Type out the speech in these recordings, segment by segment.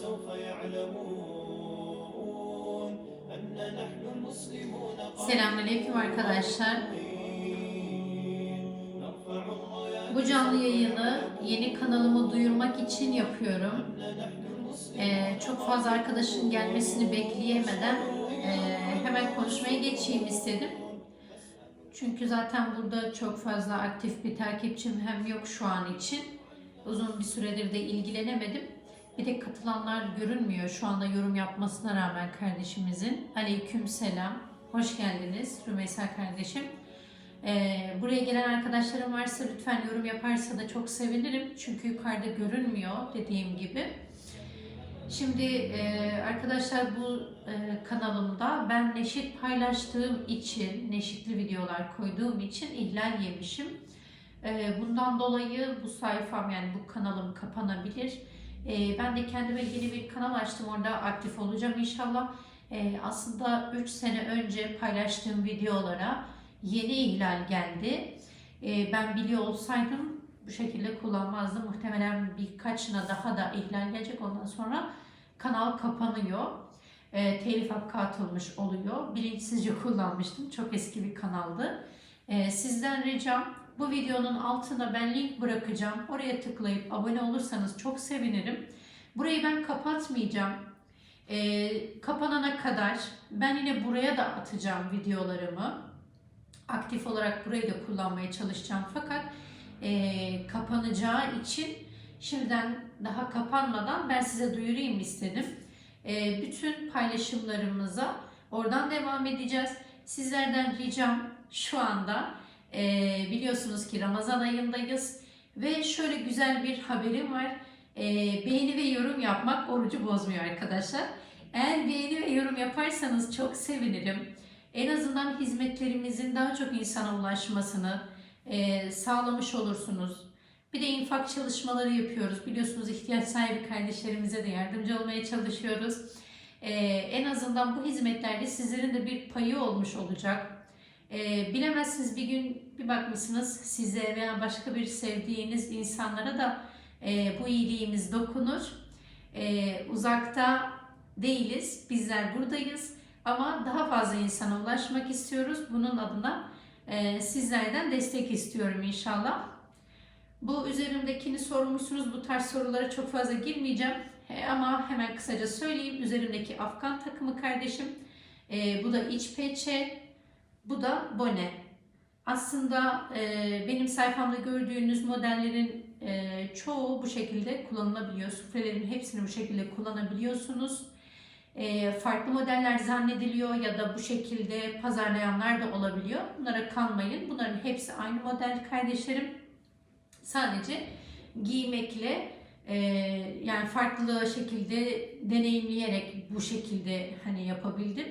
فسوف يعلمون أن نحن المسلمون Selamünaleyküm arkadaşlar. نرفع الرايات Bu canlı yayını yeni kanalımı duyurmak için yapıyorum. Ee, çok fazla arkadaşın gelmesini bekleyemeden e, hemen konuşmaya geçeyim istedim. Çünkü zaten burada çok fazla aktif bir takipçim hem yok şu an için. Uzun bir süredir de ilgilenemedim. Bir de katılanlar görünmüyor şu anda yorum yapmasına rağmen kardeşimizin. Aleyküm selam. Hoş geldiniz Rümeysa kardeşim. Ee, buraya gelen arkadaşlarım varsa lütfen yorum yaparsa da çok sevinirim. Çünkü yukarıda görünmüyor dediğim gibi. Şimdi e, arkadaşlar bu e, kanalımda ben neşit paylaştığım için, neşitli videolar koyduğum için ihlal yemişim. E, bundan dolayı bu sayfam yani bu kanalım kapanabilir. E, ben de kendime yeni bir kanal açtım. Orada aktif olacağım inşallah. E, aslında 3 sene önce paylaştığım videolara yeni ihlal geldi. E, ben biliyor olsaydım bu şekilde kullanmazdım. Muhtemelen birkaçına daha da ihlal gelecek. Ondan sonra kanal kapanıyor. E, telif hakkı atılmış oluyor. Bilinçsizce kullanmıştım. Çok eski bir kanaldı. E, sizden ricam bu videonun altına ben link bırakacağım. Oraya tıklayıp abone olursanız çok sevinirim. Burayı ben kapatmayacağım. E, kapanana kadar ben yine buraya da atacağım videolarımı. Aktif olarak burayı da kullanmaya çalışacağım. Fakat e, kapanacağı için şimdiden daha kapanmadan ben size duyurayım istedim. E, bütün paylaşımlarımıza oradan devam edeceğiz. Sizlerden ricam şu anda e, biliyorsunuz ki Ramazan ayındayız ve şöyle güzel bir haberim var. E, beğeni ve yorum yapmak orucu bozmuyor arkadaşlar. Eğer beğeni ve yorum yaparsanız çok sevinirim. En azından hizmetlerimizin daha çok insana ulaşmasını e, sağlamış olursunuz. Bir de infak çalışmaları yapıyoruz. Biliyorsunuz ihtiyaç sahibi kardeşlerimize de yardımcı olmaya çalışıyoruz. Ee, en azından bu hizmetlerde sizlerin de bir payı olmuş olacak. Ee, bilemezsiniz bir gün bir bakmışsınız size veya başka bir sevdiğiniz insanlara da e, bu iyiliğimiz dokunur. Ee, uzakta değiliz, bizler buradayız ama daha fazla insana ulaşmak istiyoruz. Bunun adına e, sizlerden destek istiyorum inşallah. Bu üzerimdekini sormuşsunuz. Bu tarz sorulara çok fazla girmeyeceğim. E, ama hemen kısaca söyleyeyim. Üzerimdeki Afgan takımı kardeşim. E, bu da iç peçe. Bu da bone. Aslında e, benim sayfamda gördüğünüz modellerin e, çoğu bu şekilde kullanılabiliyor. Sufrelerin hepsini bu şekilde kullanabiliyorsunuz. E, farklı modeller zannediliyor ya da bu şekilde pazarlayanlar da olabiliyor. Bunlara kanmayın. Bunların hepsi aynı model kardeşlerim. Sadece giymekle e, yani farklı şekilde deneyimleyerek bu şekilde hani yapabildim.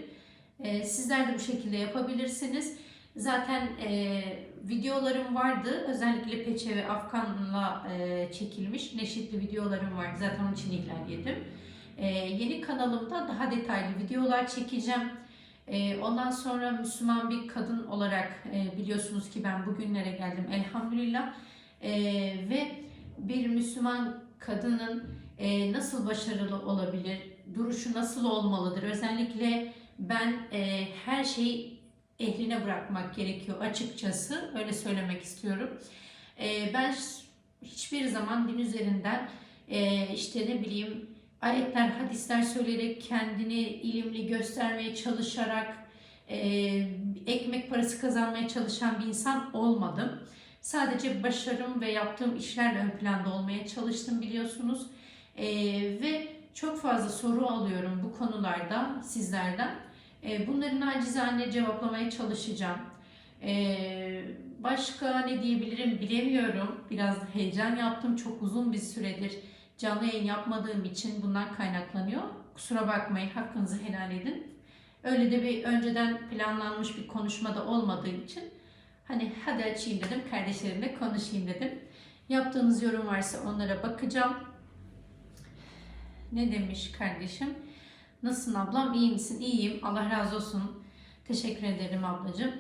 E, sizler de bu şekilde yapabilirsiniz. Zaten e, videolarım vardı. Özellikle Peçe ve Afgan'la e, çekilmiş neşitli videolarım vardı. Zaten onun için ihlal yedim. E, yeni kanalımda daha detaylı videolar çekeceğim. E, ondan sonra Müslüman bir kadın olarak e, biliyorsunuz ki ben bugünlere geldim elhamdülillah. E, ve bir Müslüman kadının e, nasıl başarılı olabilir, duruşu nasıl olmalıdır? Özellikle ben e, her şeyi ehline bırakmak gerekiyor açıkçası. Öyle söylemek istiyorum. E, ben hiçbir zaman din üzerinden e, işte ne bileyim ayetler, hadisler söyleyerek kendini ilimli göstermeye çalışarak e, ekmek parası kazanmaya çalışan bir insan olmadım. Sadece başarım ve yaptığım işlerle ön planda olmaya çalıştım biliyorsunuz. E, ve çok fazla soru alıyorum bu konularda sizlerden. E, bunları nacizane cevaplamaya çalışacağım. E, başka ne diyebilirim bilemiyorum. Biraz heyecan yaptım. Çok uzun bir süredir canlı yayın yapmadığım için bundan kaynaklanıyor. Kusura bakmayın, hakkınızı helal edin. Öyle de bir önceden planlanmış bir konuşma da olmadığı için hani hadi açayım dedim, kardeşlerimle konuşayım dedim. Yaptığınız yorum varsa onlara bakacağım. Ne demiş kardeşim? Nasılsın ablam? İyi misin? İyiyim. Allah razı olsun. Teşekkür ederim ablacığım.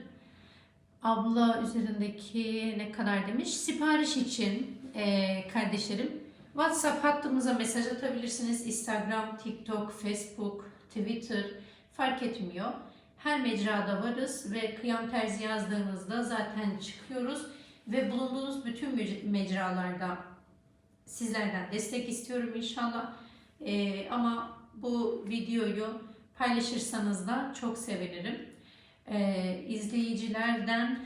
Abla üzerindeki ne kadar demiş? Sipariş için e, kardeşlerim WhatsApp hattımıza mesaj atabilirsiniz. Instagram, TikTok, Facebook, Twitter fark etmiyor. Her mecrada varız ve Kıyam Terzi yazdığınızda zaten çıkıyoruz. Ve bulunduğunuz bütün mec- mecralarda sizlerden destek istiyorum inşallah. Ee, ama bu videoyu paylaşırsanız da çok sevinirim. Ee, izleyicilerden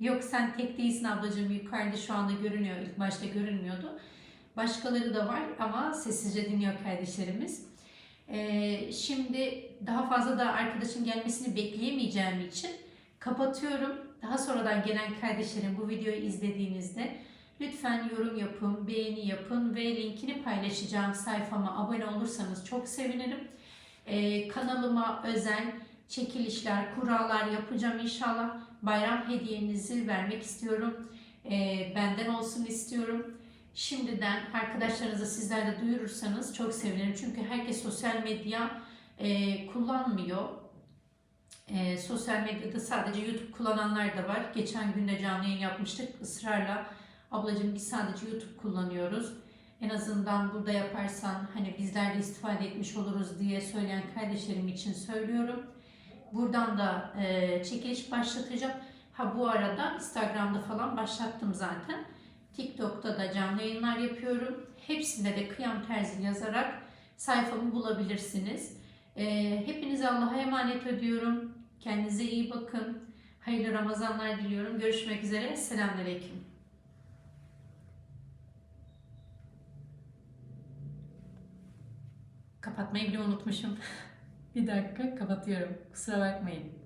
yok sen tek değilsin ablacığım yukarıda şu anda görünüyor. İlk başta görünmüyordu. Başkaları da var ama sessizce dinliyor kardeşlerimiz. Ee, şimdi daha fazla da arkadaşın gelmesini bekleyemeyeceğim için kapatıyorum. Daha sonradan gelen kardeşlerim bu videoyu izlediğinizde lütfen yorum yapın, beğeni yapın ve linkini paylaşacağım sayfama abone olursanız çok sevinirim. Ee, kanalıma özel çekilişler, kurallar yapacağım inşallah. Bayram hediyenizi vermek istiyorum. Ee, benden olsun istiyorum. Şimdiden arkadaşlarınıza sizler de duyurursanız çok sevinirim. Çünkü herkes sosyal medya e, kullanmıyor. E, sosyal medyada sadece YouTube kullananlar da var. Geçen gün de canlı yayın yapmıştık. Israrla ablacığım biz sadece YouTube kullanıyoruz. En azından burada yaparsan hani bizler de istifade etmiş oluruz diye söyleyen kardeşlerim için söylüyorum. Buradan da e, çekiliş başlatacağım. Ha bu arada Instagram'da falan başlattım zaten. TikTok'ta da canlı yayınlar yapıyorum. Hepsinde de Kıyam Terzi yazarak sayfamı bulabilirsiniz. Ee, hepinize Allah'a emanet ediyorum. Kendinize iyi bakın. Hayırlı Ramazanlar diliyorum. Görüşmek üzere. Selamünaleyküm. Kapatmayı bile unutmuşum. Bir dakika kapatıyorum. Kusura bakmayın.